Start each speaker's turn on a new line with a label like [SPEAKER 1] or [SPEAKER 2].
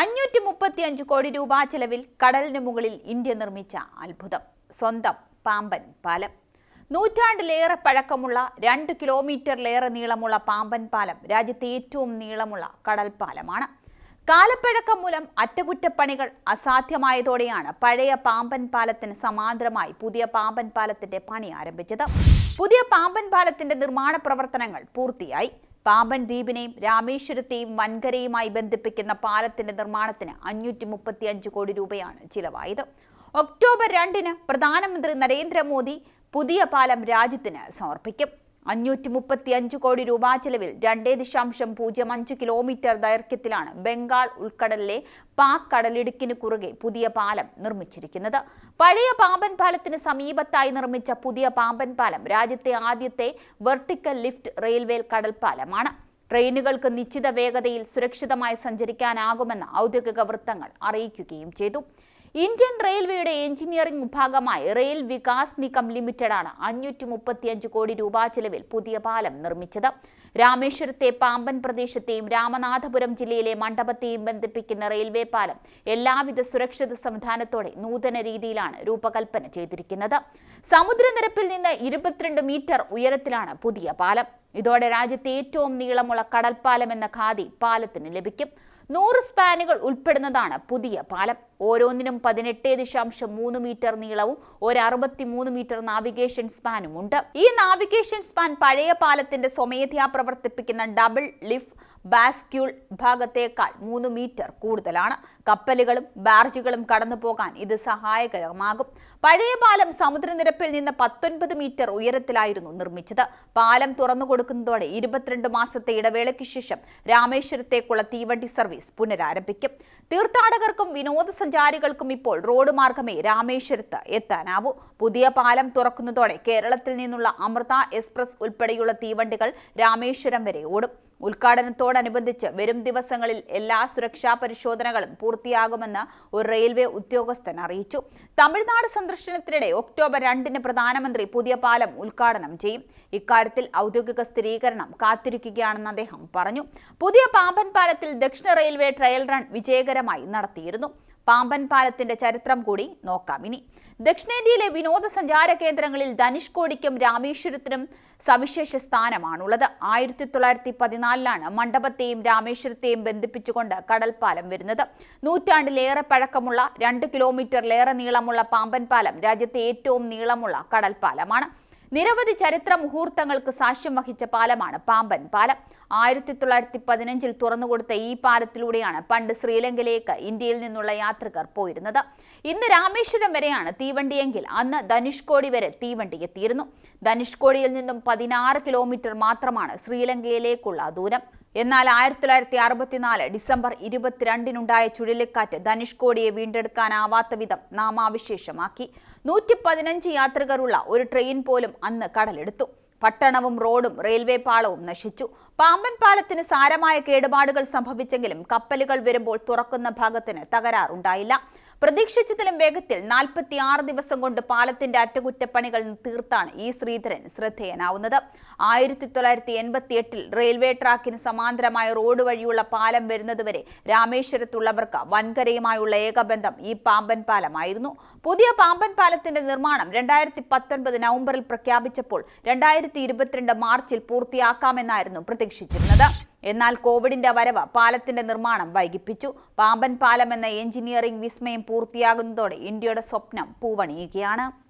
[SPEAKER 1] അഞ്ഞൂറ്റി മുപ്പത്തി അഞ്ച് കോടി രൂപ ചെലവിൽ കടലിന് മുകളിൽ ഇന്ത്യ നിർമ്മിച്ച അത്ഭുതം. സ്വന്തം പാമ്പൻ പാലം. നൂറ്റാണ്ടിലേറെ പഴക്കമുള്ള രണ്ട് കിലോമീറ്ററിലേറെ നീളമുള്ള പാമ്പൻ പാലം രാജ്യത്തെ ഏറ്റവും നീളമുള്ള കടൽ പാലമാണ്. കാലപ്പഴക്കം മൂലം അറ്റകുറ്റപ്പണികൾ അസാധ്യമായതോടെയാണ് പഴയ പാമ്പൻ പാലത്തിന് സമാന്തരമായി പുതിയ പാമ്പൻ പാലത്തിന്റെ പണി ആരംഭിച്ചത്. പുതിയ പാമ്പൻ പാലത്തിന്റെ നിർമ്മാണ പ്രവർത്തനങ്ങൾ പൂർത്തിയായി. പാമ്പൻ ദ്വീപിനെയും രാമേശ്വരത്തെയും വൻകരയുമായി ബന്ധിപ്പിക്കുന്ന പാലത്തിന്റെ നിർമ്മാണത്തിന് അഞ്ഞൂറ്റി മുപ്പത്തി അഞ്ച് കോടി രൂപയാണ് ചിലവായത്. ഒക്ടോബർ രണ്ടിന് പ്രധാനമന്ത്രി നരേന്ദ്രമോദി പുതിയ പാലം രാജ്യത്തിന് സമർപ്പിക്കും. അഞ്ഞൂറ്റി മുപ്പത്തി അഞ്ച് കോടി രൂപ ചെലവിൽ രണ്ടേ ദശാംശം പൂജ്യം അഞ്ച് കിലോമീറ്റർ ദൈർഘ്യത്തിലാണ് ബംഗാൾ ഉൾക്കടലിലെ പാക് കടലിടുക്കിന് കുറുകെ പുതിയ പാലം നിർമ്മിച്ചിരിക്കുന്നത്. പഴയ പാമ്പൻ പാലത്തിന് സമീപത്തായി നിർമ്മിച്ച പുതിയ പാമ്പൻ പാലം രാജ്യത്തെ ആദ്യത്തെ വെർട്ടിക്കൽ ലിഫ്റ്റ് റെയിൽവേ കടൽപ്പാലമാണ് ട്രെയിനുകൾക്ക് നിശ്ചിത വേഗതയിൽ സുരക്ഷിതമായി സഞ്ചരിക്കാനാകുമെന്ന് ഔദ്യോഗിക വൃത്തങ്ങൾ അറിയിക്കുകയും ചെയ്തു. ഇന്ത്യൻ റെയിൽവേയുടെ എഞ്ചിനീയറിംഗ് വിഭാഗമായ റെയിൽ വികാസ് നിഗം ലിമിറ്റഡാണ് അഞ്ഞൂറ്റി മുപ്പത്തിയഞ്ച് കോടി രൂപ ചെലവിൽ പുതിയ പാലം നിർമ്മിച്ചത്. രാമേശ്വരത്തെ പാമ്പൻ പ്രദേശത്തെയും രാമനാഥപുരം ജില്ലയിലെ മണ്ഡപത്തെയും ബന്ധിപ്പിക്കുന്ന റെയിൽവേ പാലം എല്ലാവിധ സുരക്ഷിത സംവിധാനത്തോടെ നൂതന രീതിയിലാണ് രൂപകൽപ്പന ചെയ്തിരിക്കുന്നത്. സമുദ്രനിരപ്പിൽ നിന്ന് ഇരുപത്തിരണ്ട് മീറ്റർ ഉയരത്തിലാണ് പുതിയ പാലം. ഇതോടെ രാജ്യത്തെ ഏറ്റവും നീളമുള്ള കടൽപ്പാലം എന്ന ഖാദി പാലത്തിന് ലഭിക്കും. നൂറ് സ്പാനുകൾ ഉൾപ്പെടുന്നതാണ് പുതിയ പാലം. ഓരോന്നിനും പതിനെട്ട് ദശാംശം മൂന്ന് മീറ്റർ നീളവും ഒരു അറുപത്തി മൂന്ന് മീറ്റർ നാവിഗേഷൻ സ്പാനും ഉണ്ട്. ഈ നാവിഗേഷൻ സ്പാൻ പഴയ പാലത്തിന്റെ സ്വമേധയാ പ്രവർത്തിപ്പിക്കുന്ന ഡബിൾ ലിഫ് ബാസ്ക്യൂൾ ഭാഗത്തേക്കാൾ മൂന്ന് മീറ്റർ കൂടുതലാണ്. കപ്പലുകളും ബാർജുകളും കടന്നു പോകാൻ ഇത് സഹായകരമാകും. പഴയ പാലം സമുദ്രനിരപ്പിൽ നിന്ന് പത്തൊൻപത് മീറ്റർ ഉയരത്തിലായിരുന്നു നിർമ്മിച്ചത്. പാലം തുറന്നു കൊടുക്കുന്നതോടെ ഇരുപത്തിരണ്ട് മാസത്തെ ഇടവേളയ്ക്ക് ശേഷം രാമേശ്വരത്തേക്കുള്ള തീവണ്ടി സർവീസ് പുനരാരംഭിക്കും. തീർത്ഥാടകർക്കും വിനോദസഞ്ചാരികൾക്കും ഇപ്പോൾ റോഡ് മാർഗമേ രാമേശ്വരത്ത് എത്താനാവൂ. പുതിയ പാലം തുറക്കുന്നതോടെ കേരളത്തിൽ നിന്നുള്ള അമൃത എക്സ്പ്രസ് ഉൾപ്പെടെയുള്ള തീവണ്ടികൾ രാമേശ്വരം വരെ ഓടും. ഉദ്ഘാടനത്തോടനുബന്ധിച്ച് വരും ദിവസങ്ങളിൽ എല്ലാ സുരക്ഷാ പരിശോധനകളും പൂർത്തിയാകുമെന്ന് ഒരു റെയിൽവേ ഉദ്യോഗസ്ഥൻ അറിയിച്ചു. തമിഴ്നാട് സന്ദർശനത്തിനിടെ ഒക്ടോബർ രണ്ടിന് പ്രധാനമന്ത്രി പുതിയ പാലം ഉദ്ഘാടനം ചെയ്യും. ഇക്കാര്യത്തിൽ ഔദ്യോഗിക സ്ഥിരീകരണം കാത്തിരിക്കുകയാണെന്ന് അദ്ദേഹം പറഞ്ഞു. പുതിയ പാമ്പൻ പാലത്തിൽ ദക്ഷിണ റെയിൽവേ ട്രയൽ റൺ വിജയകരമായി നടത്തിയിരുന്നു. പാമ്പൻ പാലത്തിന്റെ ചരിത്രം കൂടി നോക്കാം. ഇനി ദക്ഷിണേന്ത്യയിലെ വിനോദസഞ്ചാര കേന്ദ്രങ്ങളിൽ ധനുഷ്കോടിക്കും രാമേശ്വരത്തിനും സവിശേഷ സ്ഥാനമാണുള്ളത്. ആയിരത്തി തൊള്ളായിരത്തി പതിനാലിലാണ് മണ്ഡപത്തെയും രാമേശ്വരത്തെയും ബന്ധിപ്പിച്ചുകൊണ്ട് കടൽപ്പാലം വരുന്നത്. നൂറ്റാണ്ടിലേറെ പഴക്കമുള്ള രണ്ട് കിലോമീറ്ററിലേറെ നീളമുള്ള പാമ്പൻ പാലം രാജ്യത്തെ ഏറ്റവും നീളമുള്ള കടൽപ്പാലമാണ്. നിരവധി ചരിത്ര മുഹൂർത്തങ്ങൾക്ക് സാക്ഷ്യം വഹിച്ച പാലമാണ് പാമ്പൻ പാലം. ആയിരത്തി തൊള്ളായിരത്തി പതിനഞ്ചിൽ തുറന്നുകൊടുത്ത ഈ പാലത്തിലൂടെയാണ് പണ്ട് ശ്രീലങ്കയിലേക്ക് ഇന്ത്യയിൽ നിന്നുള്ള യാത്രികർ പോയിരുന്നത്. ഇന്ന് രാമേശ്വരം വരെയാണ് തീവണ്ടിയെങ്കിൽ അന്ന് ധനുഷ്കോടി വരെ തീവണ്ടി എത്തിയിരുന്നു. ധനുഷ്കോടിയിൽ നിന്നും പതിനാറ് കിലോമീറ്റർ മാത്രമാണ് ശ്രീലങ്കയിലേക്കുള്ള ദൂരം. എന്നാൽ ആയിരത്തി തൊള്ളായിരത്തി അറുപത്തിനാല് ഡിസംബർ ഇരുപത്തിരണ്ടിനുണ്ടായ ചുഴലിക്കാറ്റ് ധനുഷ്കോടിയെ വീണ്ടെടുക്കാനാവാത്ത വിധം നാമാവിശേഷമാക്കി. നൂറ്റി പതിനഞ്ച് യാത്രികരുള്ള ഒരു ട്രെയിൻ പോലും അന്ന് കടലെടുത്തു. പട്ടണവും റോഡും റെയിൽവേ പാളവും നശിച്ചു. പാമ്പൻ പാലത്തിന് സാരമായ കേടുപാടുകൾ സംഭവിച്ചെങ്കിലും കപ്പലുകൾ വരുമ്പോൾ തുറക്കുന്ന ഭാഗത്തിന് തകരാറുണ്ടായില്ല. പ്രതീക്ഷിച്ചതിലും വേഗത്തിൽ നാൽപ്പത്തി ആറ് ദിവസം കൊണ്ട് പാലത്തിന്റെ അറ്റകുറ്റപ്പണികൾ തീർത്താണ് ഈ ശ്രീധരൻ ശ്രദ്ധേയനാവുന്നത്. ആയിരത്തി തൊള്ളായിരത്തി എൺപത്തി എട്ടിൽ റെയിൽവേ ട്രാക്കിന് സമാന്തരമായ റോഡ് വഴിയുള്ള പാലം വരുന്നതുവരെ രാമേശ്വരത്തുള്ളവർക്ക് വൻകരയുമായുള്ള ഏകബന്ധം ഈ പാമ്പൻ പാലമായിരുന്നു. പുതിയ പാമ്പൻ പാലത്തിന്റെ നിർമ്മാണം രണ്ടായിരത്തി പത്തൊൻപത് നവംബറിൽ പ്രഖ്യാപിച്ചപ്പോൾ രണ്ടായിരത്തി ഇരുപത്തിരണ്ട് മാർച്ചിൽ പൂർത്തിയാക്കാമെന്നായിരുന്നു പ്രതീക്ഷിച്ചിരുന്നത്. എന്നാൽ കോവിഡിന്റെ വരവ് പാലത്തിന്റെ നിർമ്മാണം വൈകിപ്പിച്ചു. പാമ്പൻ പാലം എന്ന എഞ്ചിനീയറിംഗ് വിസ്മയം പൂർത്തിയാകുന്നതോടെ ഇന്ത്യയുടെ സ്വപ്നം പൂവണിയുകയാണ്.